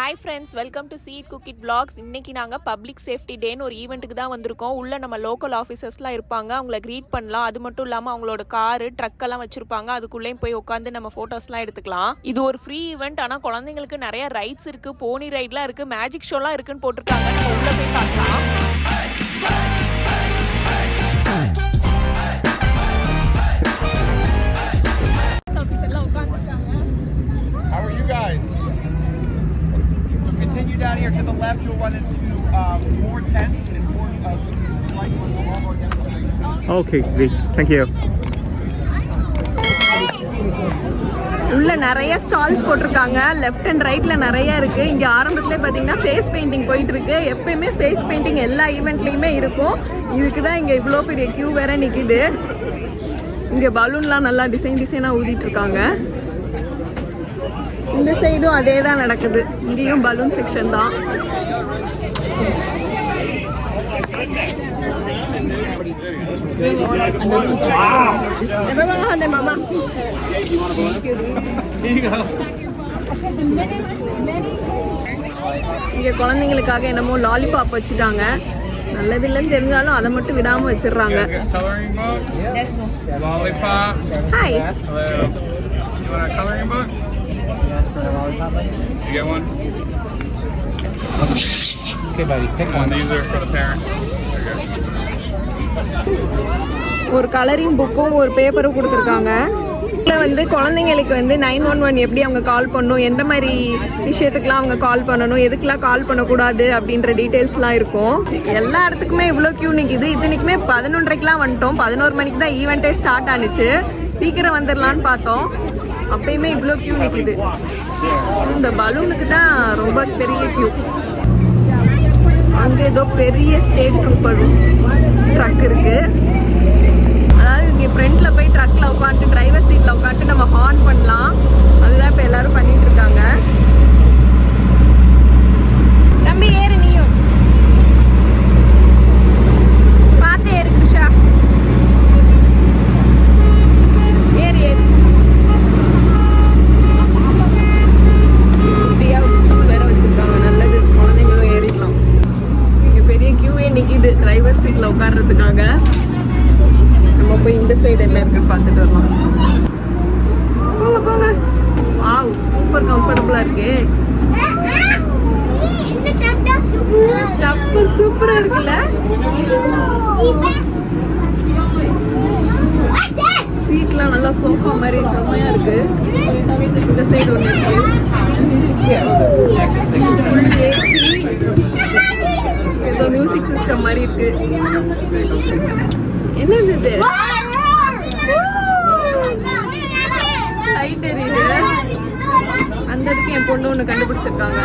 Hi friends welcome to seat cooked blogs இன்னைக்கு நாங்கள் public safety டேன்னு ஒரு ஈவெண்ட்டுக்கு தான் வந்திருக்கோம். உள்ள நம்ம லோக்கல் ஆஃபீஸர்ஸ்லாம் இருப்பாங்க. அவங்கள க்ரீட் பண்ணலாம். அது மட்டும் இல்லாமல் அவங்களோட காரு ட்ரக்கெல்லாம் வச்சுருப்பாங்க. அதுக்குள்ளேயும் போய் உட்காந்து நம்ம ஃபோட்டோஸ்லாம் எடுத்துக்கலாம். இது ஒரு ஃப்ரீ ஈவெண்ட் ஆனால் குழந்தைங்களுக்கு நிறைய ரைட்ஸ் இருக்குது போனி ரைட்லாம் இருக்குது மேஜிக் ஷோலாம் இருக்குன்னு போட்டிருக்காங்க. நம்ம உள்ளே போய் பார்க்கலாம். Down here to the left. You'll run into um, more tents and more uh, like more demonstrations. Okay, great. Thank you. உள்ள நிறைய ஸ்டால்ஸ் போட்டிருக்காங்க லெஃப்ட் அண்ட் ரைட்ல நிறைய இருக்கு இங்க ஆரம்பத்துல பாத்தீங்கன்னா ஃபேஸ் பெயிண்டிங் போயிட்டு இருக்கு எப்பயுமே ஃபேஸ் பெயிண்டிங் எல்லா ஈவெண்ட்லயுமே இருக்கும் இதுக்கு தான் இங்க இவ்வளோ பெரிய கியூ வேற நிக்குது இங்க பலூன்லாம் நல்லா டிசைன் டிசைனா ஊதிட்டு இருக்காங்க இந்த சைடும் அதே தான் நடக்குது. இங்கேயும் பலூன் செக்ஷன் தான். இங்க குழந்தைங்களுக்காக என்னமோ லாலிபாப் வச்சுட்டாங்க. நல்லது இல்லைன்னு தெரிஞ்சாலும் அதை மட்டும் விடாம வச்சிடுறாங்க. Hi. You get one? Okay, buddy. Pick one. These are for the parents. ஒரு கலரிங் புக்கும் ஒரு பேப்பரும் கொடுத்துருக்காங்க இதில் வந்து குழந்தைங்களுக்கு வந்து நைன் ஒன் ஒன் எப்படி அவங்க கால் பண்ணணும் எந்த மாதிரி விஷயத்துக்குலாம் அவங்க கால் பண்ணணும் எதுக்கெல்லாம் கால் பண்ணக்கூடாது அப்படின்ற டீட்டெயில்ஸ்லாம் இருக்கும் எல்லா இடத்துக்குமே இவ்வளோ க்யூ நிற்கிது இத்தனைக்குமே பதினொன்றரைக்கெலாம் வந்துட்டோம் பதினோரு மணிக்கு தான் ஈவெண்ட்டே ஸ்டார்ட் ஆனுச்சு சீக்கிரம் வந்துடலான்னு பார்த்தோம் அப்பயுமே இவ்வளோ க்யூ நிற்கிது இந்த பலூனுக்கு தான் ரொம்ப பெரிய கியூ அங்கே ஏதோ பெரிய ஸ்டேட் ட்ரூப்பர் ட்ரக் இருக்கு. அதாவது இங்கே ஃப்ரண்ட்ல போய் ட்ரக்ல உட்காந்துட்டு டிரைவர் சீட்ல உட்காந்துட்டு நம்ம ஹார்ன் பண்ணலாம். அதுதான் இப்போ எல்லாரும் பண்ணிட்டு இருக்காங்க தம்பி ஏறு நீயும் பார்த்து ஏறு கிருஷா ஏறு ஏறு ஃப்ரீயாக ஸ்டூல் வேற வச்சிருக்காங்க நல்லது குழந்தைங்களும் ஏறிக்கலாம் இங்க பெரிய கியூவே டிரைவர் சீட்ல உட்கார்றதுக்காக. நம்ம போய் இந்த சைடு என்ன இருக்குன்னு பார்த்துட்டு வரலாம். போங்க போங்க. ஆ சூப்பர் கம்ஃபர்டபுளா இருக்கு. டப்பு சூப்பரா இருக்குல்ல? சீட்லாம் நல்லா சோஃபா மாதிரி செம்மையா இருக்கு. இந்த சைடு ஒன்று இருக்கு. ஏசி ஏதோ மியூசிக் சிஸ்டம் மாதிரி இருக்கு. என்னது இது? லைட் எரியுது அந்த இதுக்கு என் பொண்ணு ஒன்று கண்டுபிடிச்சிருக்காங்க.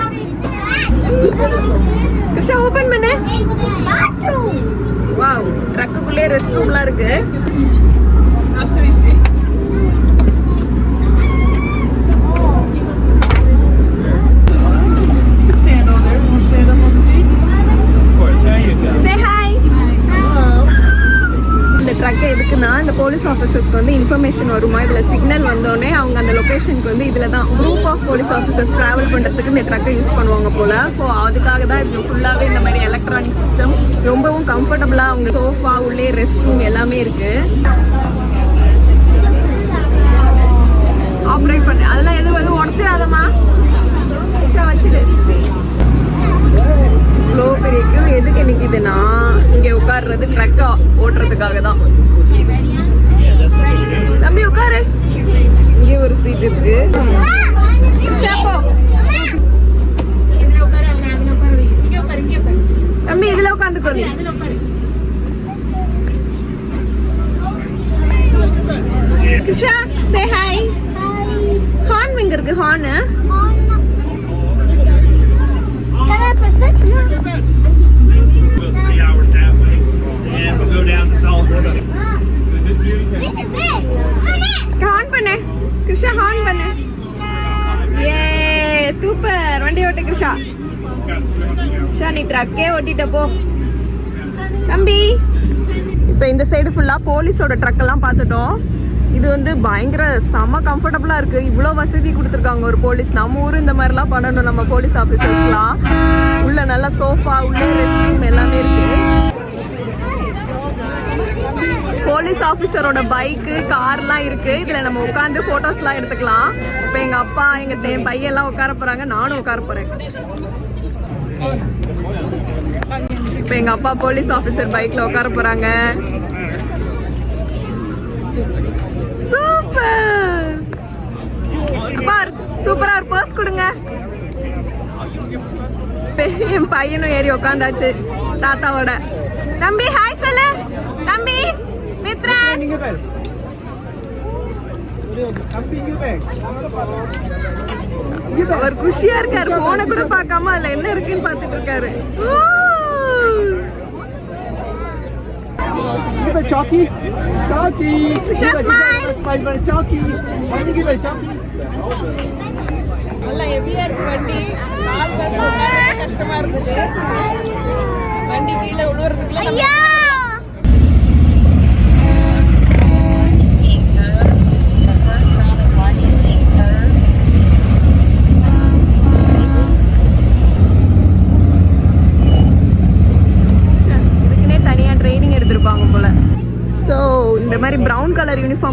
கிருஷ்ணா ஓபன் பண்ணு. வாவ் ட்ரக்குக்குள்ளே ரெஸ்ட் ரூம்லாம் இருக்கு Stand on there. Want to stand up on the seat? Of course. There you go. Say hi. இந்த ட்ரக் எதுக்குன்னா இந்த போலீஸ் ஆஃபீஸர்ஸ்க்கு வந்து இன்ஃபர்மேஷன் வருமா? இதில் சிக்னல் வந்தோடனே அவங்க அந்த லொக்கேஷனுக்கு வந்து இதில் தான் group of police officers travel பண்ணுறதுக்கு இந்த ட்ரக்கை யூஸ் பண்ணுவாங்க போல். ஸோ அதுக்காக தான் இது ஃபுல்லாகவே இந்த மாதிரி எலக்ட்ரானிக் சிஸ்டம் ரொம்பவும் கம்ஃபர்டபுளாக அவங்க சோஃபா உள்ளே ரெஸ்ட் ரூம் எல்லாமே இருக்குது ஆப்ரேட் பண்ணு. அதெல்லாம் எதுவும் எதுவும் உடச்சிடாதம்மா. விஷயம் வச்சுடு. இவ்வளோ பெரிய எதுக்கு நிற்கிதுன்னா இங்கே உட்கார்றது ட்ரக்கா ஓட்டுறதுக்காக தான் தம்பி உட்காரு இங்கே ஒரு சீட் இருக்கு ஷாப்போ. தம்பி இதுல உட்காந்துக்கோ நீ கிருஷா சே ஹாய் ஹார்ன் எங்க இருக்கு horn Can I press it? Three hours halfway. And we'll go down to Solid River. This is you. This is it. Honey. Horn பண்ணு கிருஷா ஹார்ன் பண்ணு ஏ சூப்பர் வண்டி ஓட்டு கிருஷா ஷா நீ ட்ரக்கே ஓட்டிட்ட போ. தம்பி. இப்போ இந்த சைடு ஃபுல்லாக போலீஸோட ட்ரக் எல்லாம் பார்த்துட்டோம். இது வந்து பயங்கர செம கம்ஃபர்டபுளாக இருக்குது இவ்வளோ வசதி கொடுத்துருக்காங்க ஒரு போலீஸ் நம்ம ஊர் இந்த மாதிரிலாம் பண்ணணும். நம்ம போலீஸ் ஆஃபீஸர்ஸ்லாம் உள்ள நல்லா சோஃபா உள்ளே ரெஸ்ட் ரூம் எல்லாமே இருக்குது போலீஸ் ஆஃபீஸரோட பைக்கு கார்லாம் இருக்கு. இதில் நம்ம உட்காந்து ஃபோட்டோஸ்லாம் எடுத்துக்கலாம். இப்போ எங்கள் அப்பா எங்கள் என் பையன் எல்லாம் உட்கார போகிறாங்க நானும் உட்கார போகிறேன் இப்போ எங்கள் அப்பா போலீஸ் ஆஃபீஸர் பைக்கில் உட்கார போகிறாங்க சூப்பர்! அப்பா சூப்பராக ஒரு பர்ஸ் கொடுங்க. என் பையனும் ஏறி உட்காந்தாச்சு. தாத்தாவோட. தம்பி ஹாய் சொல்லு. தம்பி! அவர் குஷியா இருக்காரு போன கூட பார்க்காம அதுல என்ன இருக்குன்னு பார்த்துட்டு இருக்காரு! Give it Chalky. Chalky. Smile. smile, you give? நல்லா ஹெவியா இருக்கு வண்டி நாலு பேர் கஷ்டமா இருந்தது வண்டி கீழே விழுவுறதுக்குள்ள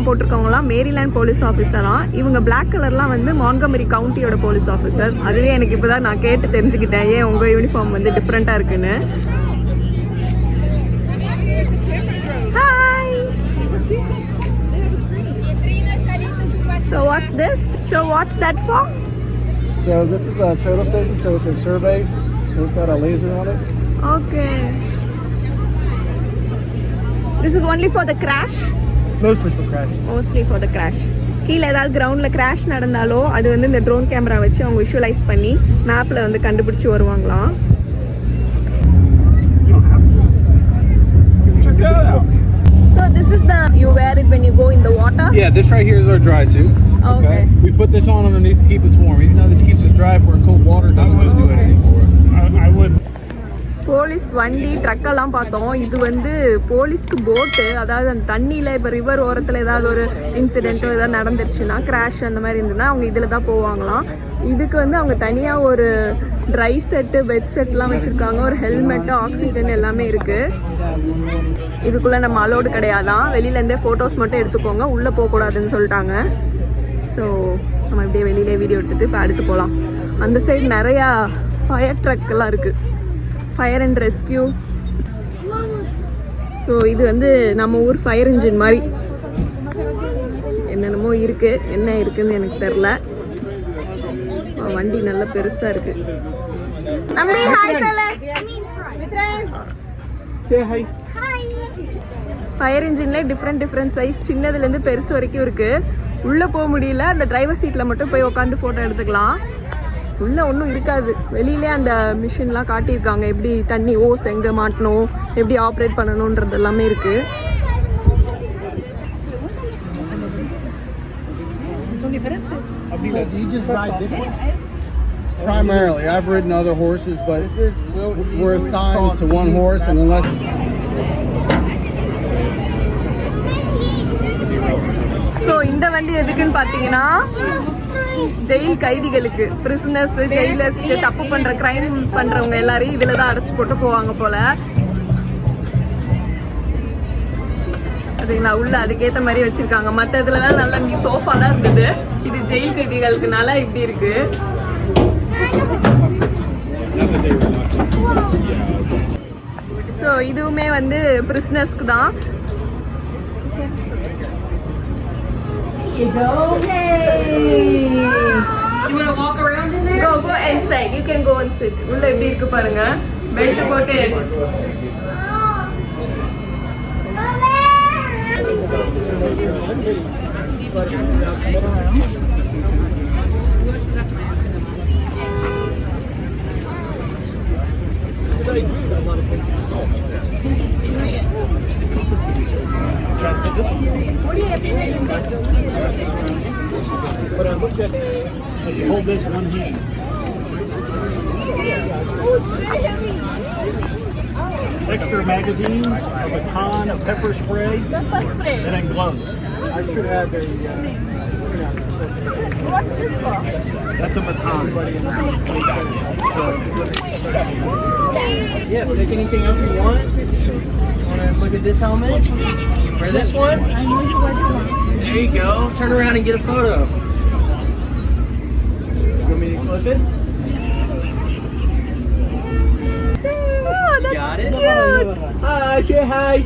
யூனிஃபார்ம் போட்டிருக்கவங்களாம் மேரிலேண்ட் போலீஸ் ஆஃபீஸராம் இவங்க Black கலர்லாம் வந்து மான்கமரி கவுண்டியோட போலீஸ் ஆஃபீஸர் அதுவே எனக்கு இப்போ தான் நான் கேட்டு தெரிஞ்சுக்கிட்டேன் ஏன் உங்கள் யூனிஃபார்ம் வந்து டிஃப்ரெண்ட்டாக இருக்குன்னு hi so what's this so what's that for So this is a total station, so it's a survey. So it's got a laser on it. Okay this is only for the crash Mostly for crashes. Mostly for the crash கீழே ஏதாவது கிரவுண்டில் crash நடந்தாலோ அது வந்து இந்த drone camera வச்சு அவங்க visualise பண்ணி மேப்பில் வந்து கண்டுபிடிச்சி வருவாங்களாம் Check that out. So this is the you where it when you go in the water Yeah, this right here is our dry suit. Okay. We put this on underneath to keep us warm. Even though this keeps us dry if we're in cold water, it doesn't really do anything for us. I, I would. police வண்டி ட்ரக்கெல்லாம் பார்த்தோம். இது வந்து போலீஸ்க்கு போட்டு அதாவது அந்த தண்ணியில் இப்போ ரிவர் ஓரத்தில் ஏதாவது ஒரு இன்சிடென்ட்டோ ஏதாவது நடந்துருச்சுன்னா கிராஷ் அந்த மாதிரி இருந்ததுன்னா அவங்க இதில் தான் போவாங்களாம். இதுக்கு வந்து அவங்க தனியாக ஒரு ட்ரை செட்டு பெட் செட்லாம் வச்சுருக்காங்க. ஒரு ஹெல்மெட்டு ஆக்சிஜன் எல்லாமே இருக்குது இதுக்குள்ளே நம்ம அலோடு கிடையாதான் வெளியிலேருந்தே ஃபோட்டோஸ் மட்டும் எடுத்துக்கோங்க. உள்ளே போகக்கூடாதுன்னு சொல்லிட்டாங்க. ஸோ நம்ம இப்படியே வெளியிலே வீடியோ எடுத்துகிட்டு இப்போ அடுத்து போகலாம் அந்த சைடு நிறையா ஃபயர் ட்ரக்கெல்லாம் இருக்குது ஃபயர் அண்ட் ரெஸ்கியூ ஸோ இது வந்து நம்ம ஊர் ஃபயர் இன்ஜின் மாதிரி. என்னென்னமோ இருக்குது என்ன இருக்குன்னு எனக்கு தெரில வண்டி நல்ல பெருசாக இருக்கு. நம்பி ஹாய் சொல்லு Say hi. Hi. ஃபயர் இன்ஜின்லேயே டிஃப்ரெண்ட் டிஃப்ரெண்ட் சைஸ் சின்னதுலேருந்து பெருசு வரைக்கும் இருக்குது உள்ளே போக முடியல. அந்த டிரைவர் சீட்டில் மட்டும் போய் உட்காந்து ஃபோட்டோ எடுத்துக்கலாம். உள்ளே ஒன்றும் இருக்காது வெளியிலே அந்த மிஷின்லாம் காட்டியிருக்காங்க எப்படி தண்ணி ஓஸ் எங்கே மாட்டணும் எப்படி ஆப்ரேட் பண்ணணுன்றது எல்லாமே இருக்குது? Primarily, I've ridden other horses, but we're assigned to one horse, and unless so இந்த வண்டி எதுக்குன்னு பார்த்தீங்கன்னா ஜெயில் கைதிகளுக்கு பிரிசனர்ஸ் ஜெயிலர்ஸ் தப்பு பண்ற கிரைம் பண்றவங்க எல்லாரையும் இதுல தான் அடைச்சு போட்டு போவாங்க போல. அதுங்களா உள்ள அதுக்கேத்த மாதிரி வச்சிருக்காங்க. மத்த இதுலலாம் நல்லா நீ சோஃபா தான் இருந்தது. இது ஜெயில் கைதிகளுக்குனால இப்படி இருக்கு. ஸோ இதுவுமே வந்து பிரிஸ்னஸ்க்கு தான். You want to walk around in there? Go, go inside. You can go and sit. உள்ள எப்படி இருக்கு பாருங்க பெல்ட் போட்டு Hold this one hand. Extra magazines, a baton, a pepper spray, and then gloves. I should have a. Uh, What's this for? that's a baton. So, yeah, pick anything up you want. Want to look at this helmet? Or this one? There you go. Turn around and get a photo. You want me to clip it? Oh, that's Got it? cute. Hi, say hi.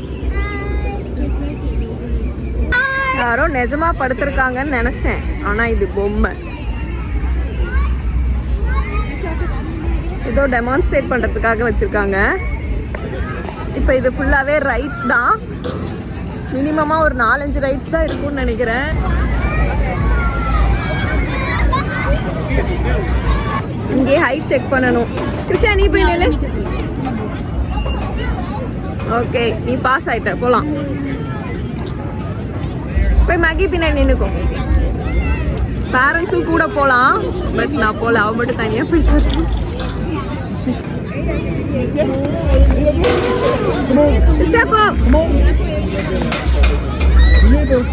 யாரோ நிஜமா படுத்திருக்காங்கன்னு நினைச்சேன் ஆனா இது பொம்மை ஏதோ demonstrate பண்றதுக்காக வச்சிருக்காங்க இப்போ இது ஃபுல்லாவே ரைட்ஸ் தான் மினிமமாக ஒரு நாலஞ்சு ரைட்ஸ் தான் இருக்கும்னு நினைக்கிறேன். இங்கே ஹைட் செக் பண்ணணும். கிருஷ்ணா நீ போய் நில்லு. ஓகே நீ பாஸ் ஆயிட்ட. போகலாம் போய் மேகி பின்னாடி நின்னுக்கும் பேரண்ட்ஸும் கூட போகலாம் பட் நான் போகல அவ மட்டும் தனியாக போயிட்டு Let's go. Come on. The chef up. Come on. You need this.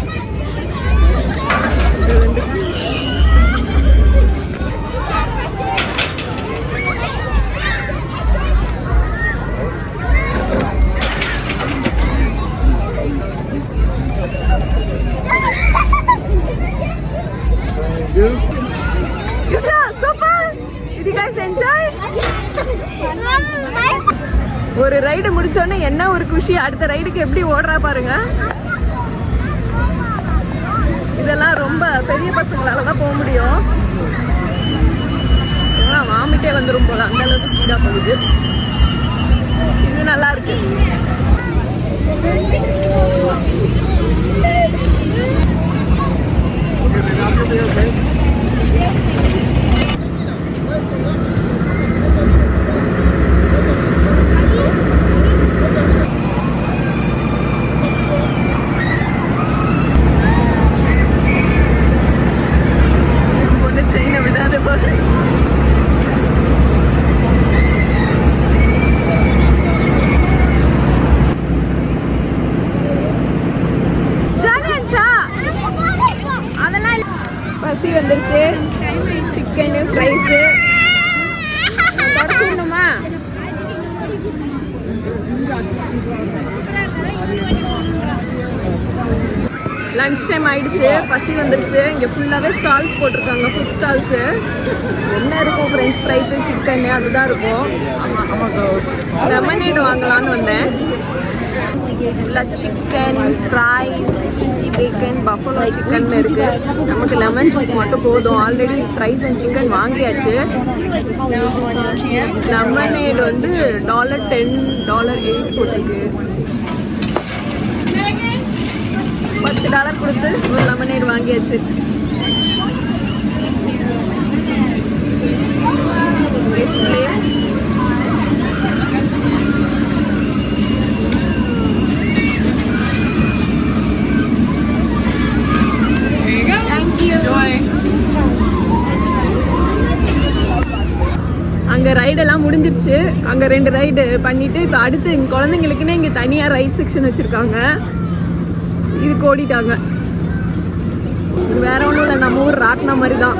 என்ன குஷி அடுத்த ரைடுக்கு எப்படி ஓடுறா பாருங்க. இதெல்லாம் ரொம்ப பெரிய பசங்களால தான் போக முடியும். வாமிட்டே வந்துடும் போல அந்த அளவுக்கு ஸ்பீடாக போகுது இது நல்லா இருக்கு பொண்ணு செயினை விடாத போல ஜாலியா இருந்துச்சா அதெல்லாம் இல்ல. பசி வந்துருச்சு. சிக்கனு ஃப்ரைஸு தொடச்சிடணுமா லஞ்ச் டைம் ஆயிடுச்சு. பசி வந்துருச்சு. இங்கே ஃபுல்லாகவே ஸ்டால்ஸ் போட்டிருக்காங்க. ஃபுட் ஸ்டால்ஸு என்ன இருக்கும்? ஃப்ரெஞ்ச் ஃப்ரைஸு சிக்கன் அதுதான் இருக்கும். லெமனேட் வாங்கலாம்னு வந்தேன். ஃபுல்லாக chicken fries cheesy bacon buffalo chicken இருக்கு. நமக்கு லெமன் ஜூஸ் மட்டும் போதும். ஆல்ரெடி ஃப்ரைஸ் அண்ட் சிக்கன் வாங்கியாச்சு. லெமன் லெமனேட் வந்து டாலர் டென் டாலர் எயிட் போட்டிருக்கு. பத்து டாலர் கொடுத்து ஒரு லெமனேட் வாங்கியாச்சு. ரைடெல்லாம் முடிஞ்சிருச்சு. அங்கே ரெண்டு ரைடு பண்ணிவிட்டு இப்போ அடுத்து எங்கள் குழந்தைங்களுக்குன்னே இங்கே தனியாக ரைட் செக்ஷன் வச்சுருக்காங்க. இதுக்கு ஓடிட்டாங்க. இது வேற ஒன்றும் இல்லை நம்ம ஊர் ராட்டின மாதிரி தான்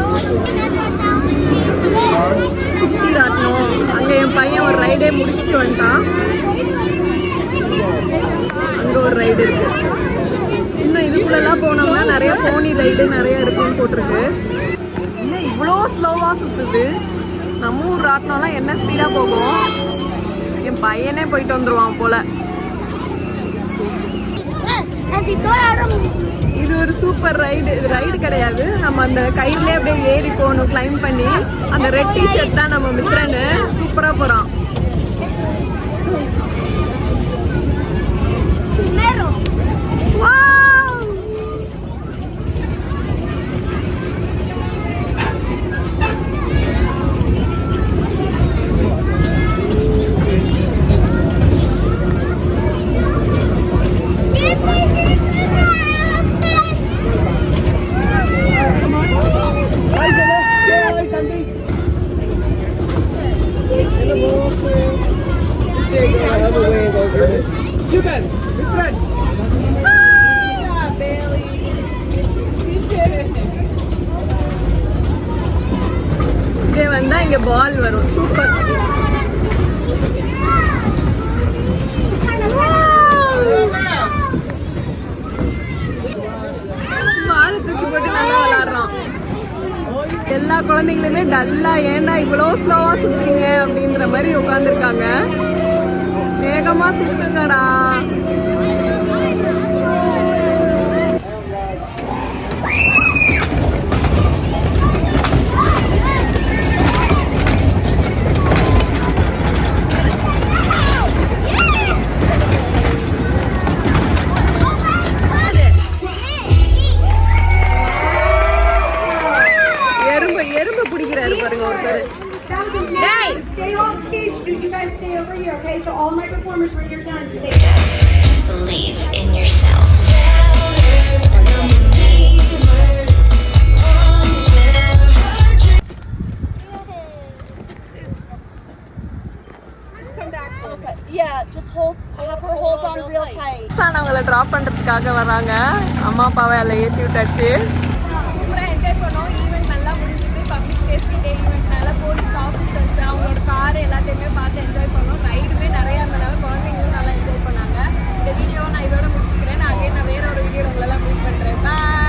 குட்டி ராட்டினம். அங்கே என் பையன் ஒரு ரைடே முடிச்சுட்டு வந்துட்டான். அங்கே ஒரு ரைடு இருக்கு. இன்னும் இதுக்குள்ளெல்லாம் போனோம்னா நிறைய போனி ரைடு நிறைய இருக்குன்னு போட்டிருக்கு. இன்னும் இவ்வளோ ஸ்லோவாக சுற்றுது நம்ம ஊர் ராட்டினம்லாம் என்ன ஸ்பீடாக போகும்? என் பையனே போயிட்டு வந்துருவான் போல. இது ஒரு சூப்பர் ரைடு இது ரைடு கிடையாது. நம்ம அந்த கையிலே அப்படியே ஏறி போகணும் கிளைம் பண்ணி. அந்த ரெட் டிஷர்ட் தான் நம்ம மித்ரன்னு சூப்பராக போகிறான் பால் வரும். சூப்பர் பால் தூக்கி போட்டு எல்லா குழந்தைங்களுமே டல்லா ஏன்டா இவ்வளோ ஸ்லோவா சுத்துறீங்க? அப்படின்ற மாதிரி உட்காந்துருக்காங்க வேகமா சுத்துங்கடா. ஈவெண்ட்காக வராங்க. அம்மா அப்பாவை அதில் ஏற்றி விட்டாச்சு. சூப்பராக என்ஜாய் பண்ணோம். ஈவெண்ட் நல்லா முடிஞ்சுது. பப்ளிக் சேஃப்டி டே ஈவெண்ட்னால போலீஸ் ஆஃபீஸர்ஸ் அவங்களோட கார் எல்லாத்தையுமே பார்த்து என்ஜாய் பண்ணோம். ரைடுமே நிறையா இருந்ததால குழந்தைங்களும் நல்லா என்ஜாய் பண்ணாங்க. இந்த வீடியோவை நான் இதோட முடிச்சுக்கிறேன். நான் அகைன் நான் வேற ஒரு வீடியோ உங்களெல்லாம் மீட் பண்ணுறேன் பாய்